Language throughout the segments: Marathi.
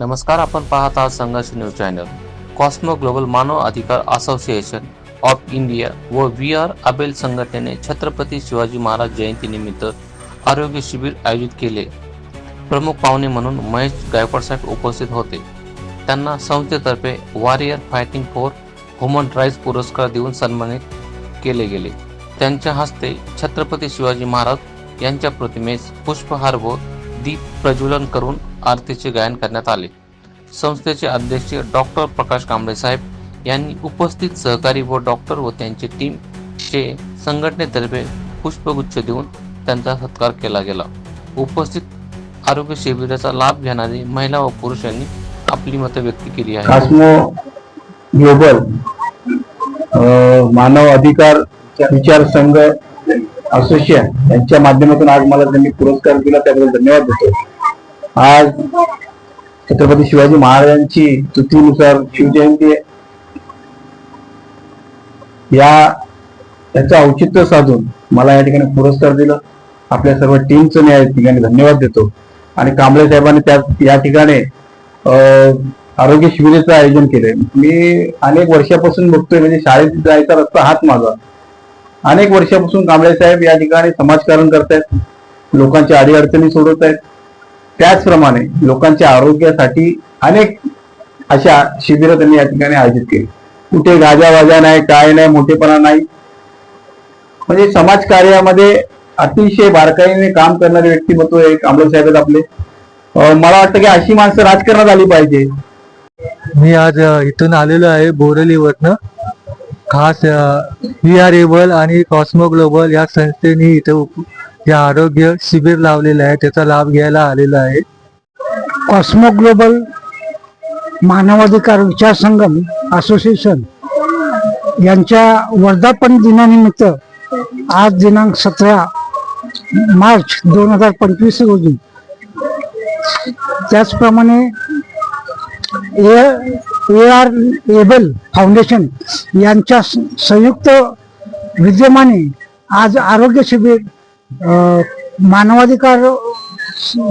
नमस्कार आपण पाहत आहात संघर्ष न्यूज चॅनल. कॉस्मो ग्लोबल मानव अधिकार असोसिएशन ऑफ इंडिया व व्ही आर आबेल संघटनेने छत्रपती शिवाजी महाराज जयंतीनिमित्त आरोग्य शिबिर आयोजित केले. प्रमुख पाहुणे म्हणून महेश गायकवाड साहेब उपस्थित होते. त्यांना संस्थेतर्फे warrior fighting for human rights पुरस्कार देऊन सन्मानित केले गेले. त्यांच्या हस्ते छत्रपती शिवाजी महाराज यांच्या प्रतिमेस पुष्पहार व दीप प्रज्वलन करून आरतीचे गायन करण्यात आले. संस्थेचे अध्यक्ष डॉक्टर प्रकाश कांबळे साहेब यांनी उपस्थित सहकारी व डॉक्टर व त्यांची टीमचे संघटनेतर्फे पुष्पगुच्छ देऊन त्यांचा सत्कार केला गेला. उपस्थित आरोग्य शिबिराचा लाभ घेणारी महिला व पुरुषांनी आपली मतं व्यक्त केली आहे ग्लोबल मानव अधिकार विचार संघ असोसिएशन यांच्या माध्यमातून आज मला त्यांनी पुरस्कार दिला त्याबद्दल धन्यवाद देतो. आज छत्रपती शिवाजी महाराजांची तिथीनुसार शिवजयंती या याचं औचित्य साधून मला या ठिकाणी पुरस्कार दिला. आपल्या सर्व टीमचं मी या ठिकाणी धन्यवाद देतो. आणि कांबळे साहेबांनी त्या या ठिकाणी आरोग्य शिबिराचं आयोजन केलंय. मी अनेक वर्षापासून बघतोय म्हणजे शाळेत जायचा रस्ता हाच माझा. अनेक वर्षापासून कांबळे साहेब या ठिकाणी समाजकारण करतायत लोकांच्या अडीअडचणी सोडवत आहेत त्याचप्रमाणे लोकांच्या आरोग्यासाठी अनेक अशा शिबिरं त्यांनी या ठिकाणी आयोजित केली. कुठे गाजावाजा नाही काय नाही मोठेपणा नाही. म्हणजे समाज कार्यामध्ये अतिशय बारकाईने काम करणारे व्यक्तिमत्व आहे कांबळे साहेब आहेत आपले मला वाटतं की अशी माणसं राजकारणात आली पाहिजे. मी आज इथून आलेलो आहे बोरलीवरनं. खास व्ही आर एबल आणि कॉस्मो ग्लोबल या संस्थेने इथे हे आरोग्य शिबिर लावलेलं आहे. त्याचा लाभ घ्यायला आलेला आहे. कॉस्मो ग्लोबल मानवाधिकार विचार संगम असोसिएशन यांच्या वर्धापन दिनानिमित्त आज दिनांक सतरा मार्च दोन हजार पंचवीस रोजी त्याचप्रमाणे ए आर एबल फाउंडेशन यांच्या स- संयुक्त विद्यमाने आज आरोग्य शिबिर मानवाधिकार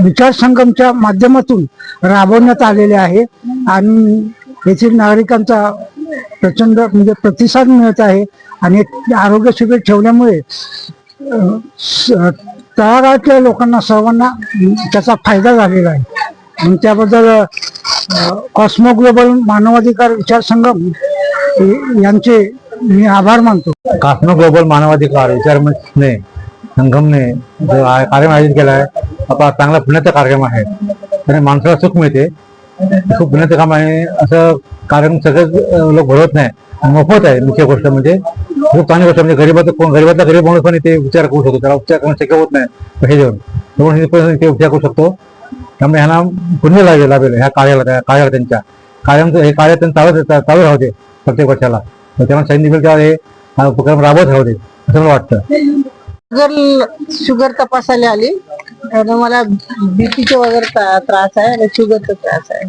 विचार संगमच्या माध्यमातून राबवण्यात आलेले आहे. आणि येथील नागरिकांचा प्रचंड म्हणजे प्रतिसाद मिळत आहे. आणि आरोग्य शिबिर ठेवल्यामुळे स- तळागाळातल्या लोकांना सर्वांना त्याचा फायदा झालेला आहे. आणि त्याबद्दल कॉस्मो ग्लोबल मानवाधिकार विचार संगम यांचे मी आभार मानतो. कॉस्मो ग्लोबल मानवाधिकार विचार मंचने संगमने जो कार्यक्रम आयोजित केला आहे आपला चांगला पुण्याचा कार्यक्रम आहे. आणि माणसाला सुख मिळते. खूप पुण्याचं काम आहे असं कार्यक्रम सगळेच लोक भरवत नाही. मोफत आहे मुख्य गोष्ट म्हणजे. खूप चांगली गोष्ट म्हणजे गरीबाचं कोण गरीबातला गरीब माणूस पण इथे उपचार करू शकतो. त्याला उपचार करणं शक्य होत नाही. पैसे देऊन. म्हणून उपचार करू शकतो. त्यामुळे ह्यांना पुण्य लागेल लाभेल ह्या कार्याला त्या कार्याला त्यांच्या. कार्याचं हे कार्य त्यांना चालू चालू राहते दे प्रत्येक वर्षाला. तर त्यामुळे सैनिक हे उपक्रम राबवत राहते दे असं मला वाटतं. शुगर शुगर तपासायला आली मला बीपीचे वगैरे त्रास आहे आणि शुगरचा त्रास आहे.